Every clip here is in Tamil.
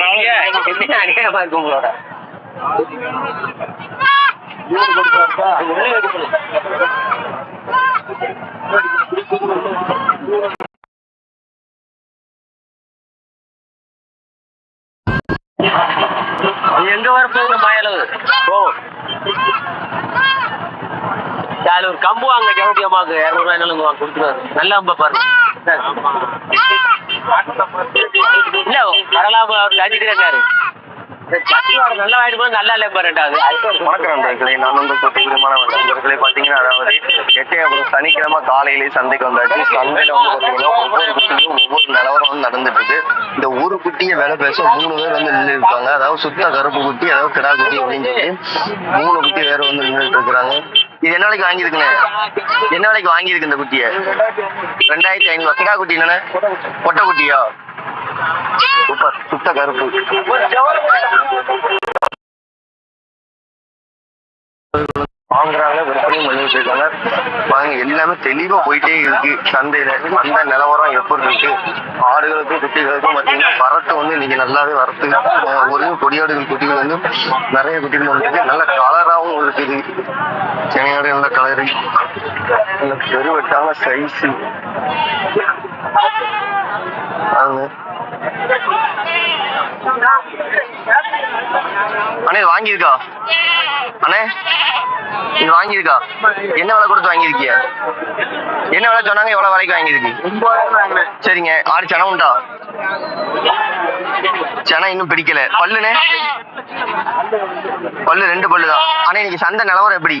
என்ன அநியாயமா இருக்கு உங்களோட எங்க வரப்போகுது மாயளவு ஓ அதுல ஒரு கம்பு வாங்க ஜவுடி அம்மாவுக்கு இரநூறுவா என்ன வாங்க கொடுத்துருவாரு நல்ல அம்பா பாருங்க வரலாம அவர் கட்டிக்கிறாரு நல்லா வாங்கிட்டு நல்லா இல்லை ரெண்டாவது. வணக்கம் நண்பர்களே. நான் வந்து தூத்துக்குடிமான நண்பர்களே பார்த்தீங்கன்னா அதாவது எட்டையாபுரம் சனிக்கிழமை காலையிலே சந்தைக்கு வந்தாச்சு. சந்தையில வந்து பார்த்தீங்கன்னா ஒவ்வொரு குட்டியும் ஒவ்வொரு நிலவரம் வந்து நடந்துட்டு இருக்கு இந்த ஒரு குட்டியை வேலை பேச மூணு பேர் வந்து நின்று இருக்காங்க அதாவது சுத்த கருப்பு குட்டி அதாவது கிடா குட்டி அப்படின்னு சொல்லி மூணு குட்டி வேற வந்து நின்றுட்டு இருக்கிறாங்க இது என்ன விலைக்கு வாங்கியிருக்குண்ணே என்ன விலைக்கு வாங்கியிருக்கு இந்த குட்டியை? ரெண்டாயிரத்தி ஐநூறு. கிடா குட்டி என்னண்ணே பொட்டை குட்டியா? சூப்பர் சுத்த கருப்பு வாங்குறாங்க விற்பனையும் பண்ணிட்டு இருக்காங்க வாங்க எல்லாமே தெளிவா போயிட்டே இருக்கு. சந்தையில அந்த நிலவரம் எப்படி இருக்கு? ஆடுகளுக்கும் குட்டிகளுக்கும் பாத்தீங்கன்னா வரத்து வந்து இன்னைக்கு நல்லாவே வரத்து. அஹ் ஒரு கொடியாடுகள் குட்டிகள் வந்து நிறைய குட்டிகள் வந்துருக்கு. நல்ல கலராகவும் இருக்குது. சென்னையோட நல்ல கலரு நல்ல பெருவெட்டான சைஸ் வாங்க அண்ணே இது வாங்கியிருக்கா? அண்ணே இது வாங்கியிருக்கா? என்ன விலை கொடுத்து வாங்கியிருக்கிய? என்ன விலை சொன்னாங்க? எவ்வளவு விலைக்கு வாங்கியிருக்கு? சரிங்க. ஆடு சனம் உண்டா? சனம் இன்னும் பிடிக்கல. பல்லுண்ணே? பல்லு ரெண்டு பல்லு தான் ஆனா இன்னைக்கு சந்தை நிலவரம் எப்படி?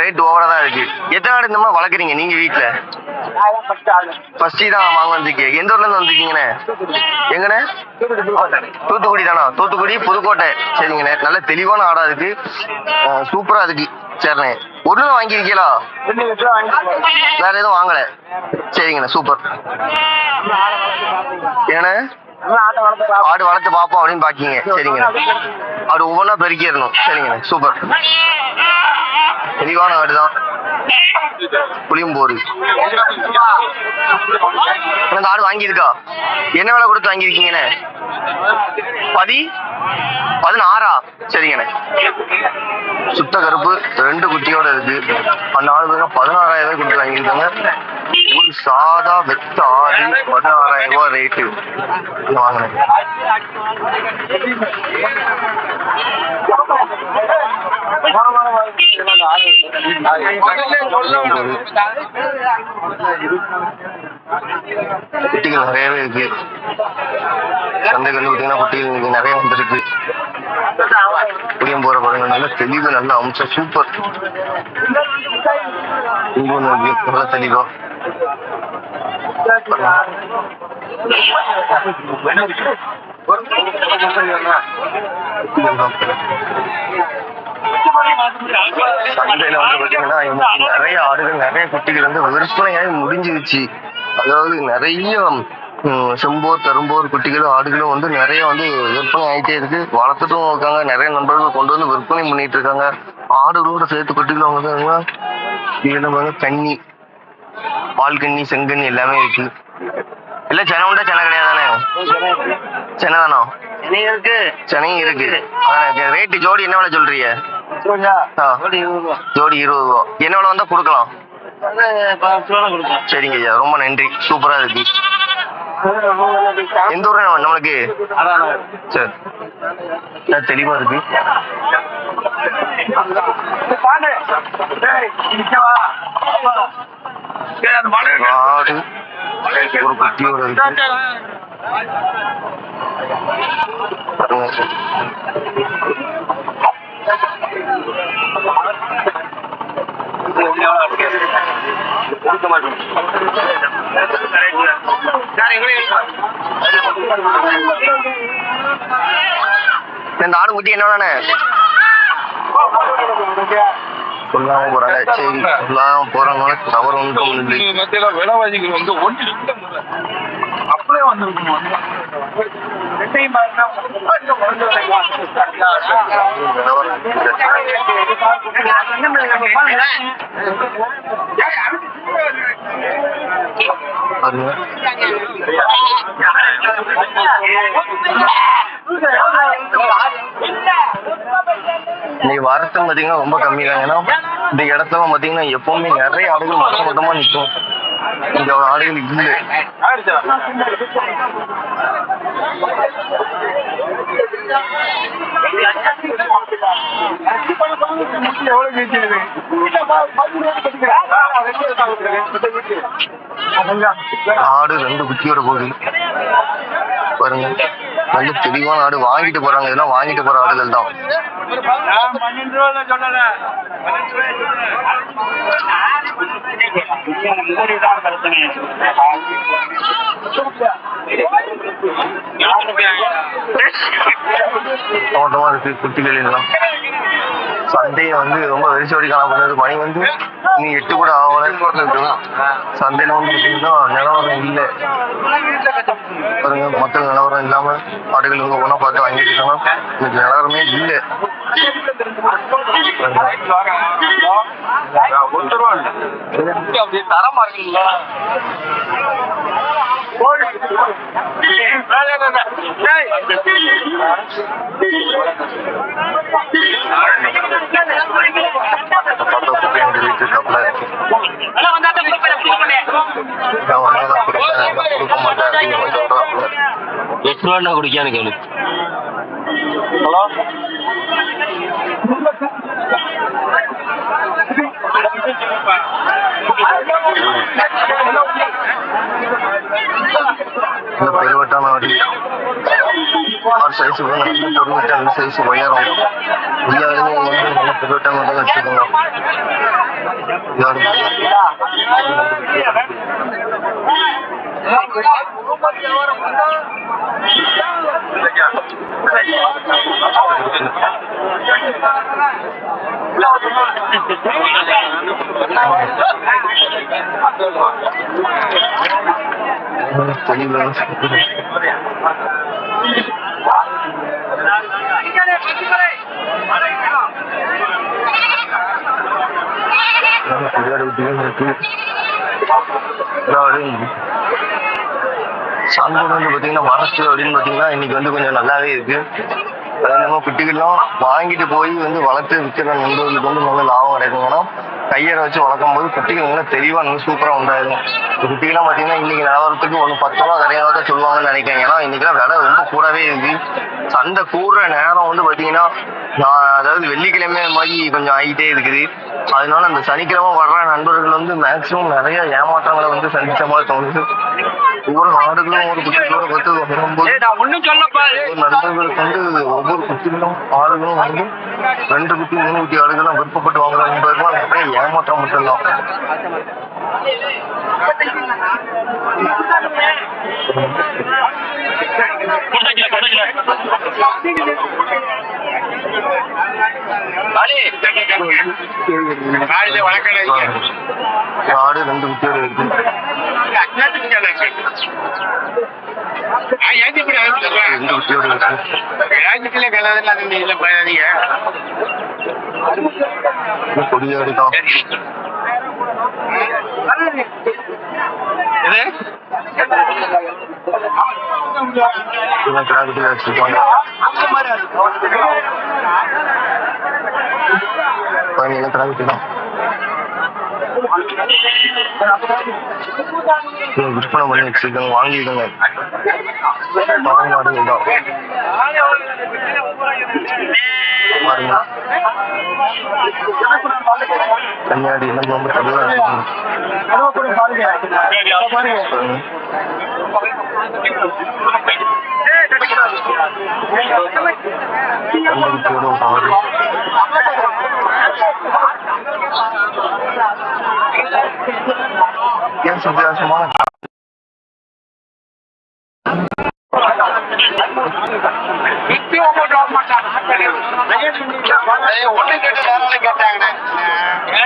ரேட் ஓவரா தான் இருக்கு. எத்தனை ஆடு இந்த மாதிரி வளர்க்குறீங்க? நீங்க வீட்டுல ஃபர்ஸ்ட் தான் வாங்க வந்திருக்கீங்க. எந்த ஊர்ல இருந்து வந்திருக்கீங்கண்ணே? எங்கண்ணே? தூத்துக்குடி தானா? தூத்துக்குடி புதுக்கோட்டை. சரிங்கண்ணே. நல்ல தெளிவான ஆடா இருக்கு. சூப்பரா இருக்கு. சரிண்ணே. ஒண்ணு வாங்கியிருக்கீங்களா? வேற எதுவும் வாங்கல. சரிங்கண்ணே. சூப்பர். ஏண்ணே ஆடு வளர்த்து பார்ப்போம் அப்படின்னு பாக்கீங்க. சரிங்கண்ணே. ஆடு ஒவ்வொன்றா பெருக்கிடணும் சரிங்கண்ணே. சூப்பர். தெளிவான ஆடுதான் புளியம்போரு. எனக்கு ஆடு வாங்கியிருக்கா? என்ன விலை கொடுத்து வாங்கியிருக்கீங்கண்ணே பதி பதினாறா? சரிங்கண்ணே. சுத்த கருப்பு ரெண்டு குட்டியோட இருக்கு. அந்த ஆடு பார்த்தீங்கன்னா பதினாறாயிரம் ரூபாய் கொடுத்து வாங்கியிருக்காங்க. ஒரு சாதா வெத்த ஆடு பதினாறாயிரம் ரூபாய் ரேட்டு வாங்கினேன் குட்டிகள் நிறையவே இருக்கு சந்தைகள் வந்து பார்த்தீங்கன்னா குட்டிகள் இன்னைக்கு நிறைய வந்திருக்கு புளியம் போற பாருங்க நல்ல தெளிவு நல்ல அம்சம் சூப்பர் இங்க ஒண்ணு இருக்கு நல்ல தெளிவா சந்தையில வந்து பாத்தீங்கன்னா இன்னைக்கு நிறைய ஆடுகள் நிறைய குட்டிகள் வந்து விற்பனையாகி முடிஞ்சிருச்சு. அதாவது நிறைய செம்போர் கரும்போர் குட்டிகளும் ஆடுகளும் வந்து நிறைய வந்து விற்பனை ஆயிட்டே இருக்கு. வளர்த்துட்டும் இருக்காங்க. நிறைய நண்பர்கள் கொண்டு வந்து விற்பனை பண்ணிட்டு இருக்காங்க. ஆடுகளோட சேர்த்து குட்டிகளும் வந்து பாத்தீங்கன்னா இதுல வந்து கன்னி பால் கன்னி செங்கன்னி எல்லாமே இருக்கு. இல்ல சென்னை உண்டா? சென்னை கிடையாதானே? சென்னை தானோ? இருக்கு. சென்னையும் இருக்கு. ரேட்டு ஜோடி என்ன விலை சொல்றீங்க. ஜோடி இருபது ரூபா என்ன விலை வந்தா கொடுக்கலாம்? சரிங்க ஐயா. ரொம்ப நன்றி. சூப்பரா இருக்கு. எந்த ஊர் நம்மளுக்கு? சரி. தெளிவா இருக்கு. ஆடு. ஒரு குட்டியோட இருக்கு பாருங்க. குட்டி சொல்லாம போறாங்க. சரி சொல்லாம போறவங்க தவறு ஒன்றும் விலைவாசிகள் வந்து ஒன்று அப்படியே வந்திருக்கணும். பாருங்க. இன்னைக்கு வரத்தும் பாத்தீங்கன்னா ரொம்ப கம்மி தான் ஏன்னா இந்த இடத்துல பாத்தீங்கன்னா எப்பவுமே நிறைய ஆடுகள் மொத்த மொத்தமா நிற்கும் இங்க ஒரு ஆடுகள் இல்லை. ஆடு ரெண்டு குட்டியோட போகுது. பாருங்க. நல்ல தெளிவான ஆடு வாங்கிட்டு போறாங்க. இதெல்லாம் வாங்கிட்டு போற ஆடுகள் தான். பன்னெண்டு தோட்டமா இருக்கு குட்டிகள் எல்லாம் சந்தையை வந்து ரொம்ப வெறிச்சோடி காணப்படுறது மணி வந்து நீ எட்டு கூட ஆகல. சந்தையில வந்து பார்த்தீங்கன்னா நிலவரம் இல்லை. பாருங்க மக்கள் நிலவரம் இல்லாம ஆடுகள் வந்து ஒன்றா பார்த்து வாங்கிட்டு இருக்காங்க. இன்னைக்கு நிலவரமே இல்லை. ஒன்று ரூபா தரமா இருக்குங்களா நான் எட்டு ரூபா குடிக்கான்னு கேளு ஹலோ இந்த பெருவட்டான ஆடு ஆறு சைஸ் கூட நல்ல பெருவட்டான சைஸ் உயரம். இல்லாதவங்க வந்து நல்ல பெருவட்டான தான் வச்சுக்கோங்க. தெளிவாக பிள்ளையாடு குட்டிகள் அதாவது வந்து பாத்தீங்கன்னா வரத்து அப்படின்னு பாத்தீங்கன்னா இன்னைக்கு வந்து கொஞ்சம் நல்லாவே இருக்கு. அதாவது நம்ம குட்டிகள்லாம் வாங்கிட்டு போய் வந்து வளர்த்து விற்கிற நண்பர்களுக்கு வந்து நல்ல லாபம் கிடைக்கும். ஏன்னா கையரை வச்சு வளர்க்கும் போது குட்டிகள் நல்லா தெளிவா நல்லா சூப்பரா உண்டாயிடும். குட்டிகள்லாம் பாத்தீங்கன்னா இன்னைக்கு நிலவரத்துக்கு ஒன்று பத்து ரூபா கரையாக தான் சொல்லுவாங்கன்னு நினைக்கிறேன். ஏன்னா இன்னைக்கெல்லாம் விலை ரொம்ப கூடவே இருக்கு. சந்தை கூடுற நேரம் வந்து பாத்தீங்கன்னா நான் அதாவது வெள்ளிக்கிழமை மாதிரி கொஞ்சம் ஆகிட்டே இருக்குது. அதனால அந்த சனிக்கிழமை வர்ற நண்பர்கள் வந்து மேக்சிமம் நிறைய ஏமாற்றங்களை வந்து சந்திச்ச மாதிரி தோணுது. ஒவ்வொரு நாடுகளும் ஒரு குட்டிகளோட பார்த்து வரும்போது நண்பர்களுக்கு வந்து ஒவ்வொரு குட்டிகளும் ஆடுகளும் வந்து ரெண்டு குட்டி மூணு குட்டி ஆடுகளும் விருப்பப்பட்டு வாங்குற நண்பர்கள் நிறைய ஏமாற்றம் மட்டும்தான். ஆடு ரெண்டு குட்டியோட இருக்கு. ரெண்டு குட்டியோட இருக்கு. இது கொடியாடு தான். இதெல்லாம் கிடா குட்டி வச்சிருக்காங்க பதினேழு கிடா குட்டி தான் இதை விற்பனை பண்ணி வச்சிருக்காங்க வாங்கிக்கோங்க பால் மாடுகள் தான் பாருங்க. கன்னியாடி எல்லாம் ரொம்ப தெளிவா இருக்கு பாருங்க. கண்ணுக்குட்டியோட ஒரு ஆடு வித்தியாச வித்தியாசமான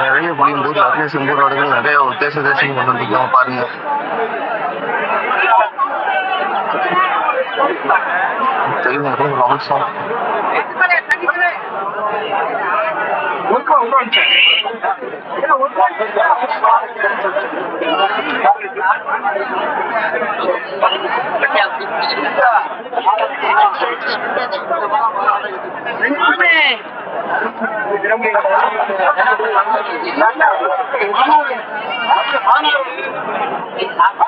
நிறைய புரியும் போது அக்னேஷ் செங்கோடோட நிறைய தேச தேசம் கொண்டு வந்துருக்கோம் பாருங்க தெரியும் Amit Shah Uyku ondan çek. Anne. Anne. Anne.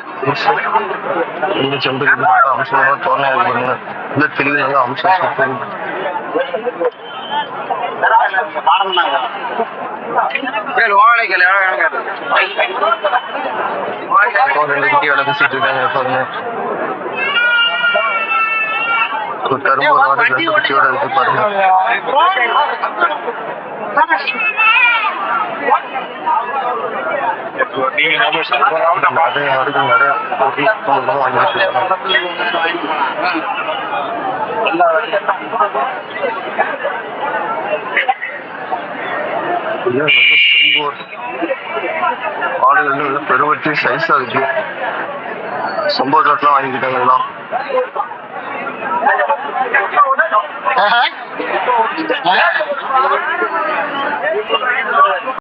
நல்ல அம்சமாக தோணையாக பாருங்க. இந்த தெளிவு நல்ல அம்சம் சூப்பர் இப்போ ரெண்டு பேசிட்டு இருக்காங்க பாருங்க. ஒரு கரும்பு ஒரு ஆடு ரெண்டு குட்டியோட இருக்கு பாருங்க. நிறைய ஆடுகள் நிறைய குட்டி சொந்தமாக வாங்கி வச்சிருக்காங்க நல்ல பெருவற்றி சைஸா இருக்கு சம்பவ வாங்கிக்கிட்டாங்க எல்லாம் হ্যাঁ হ্যাঁ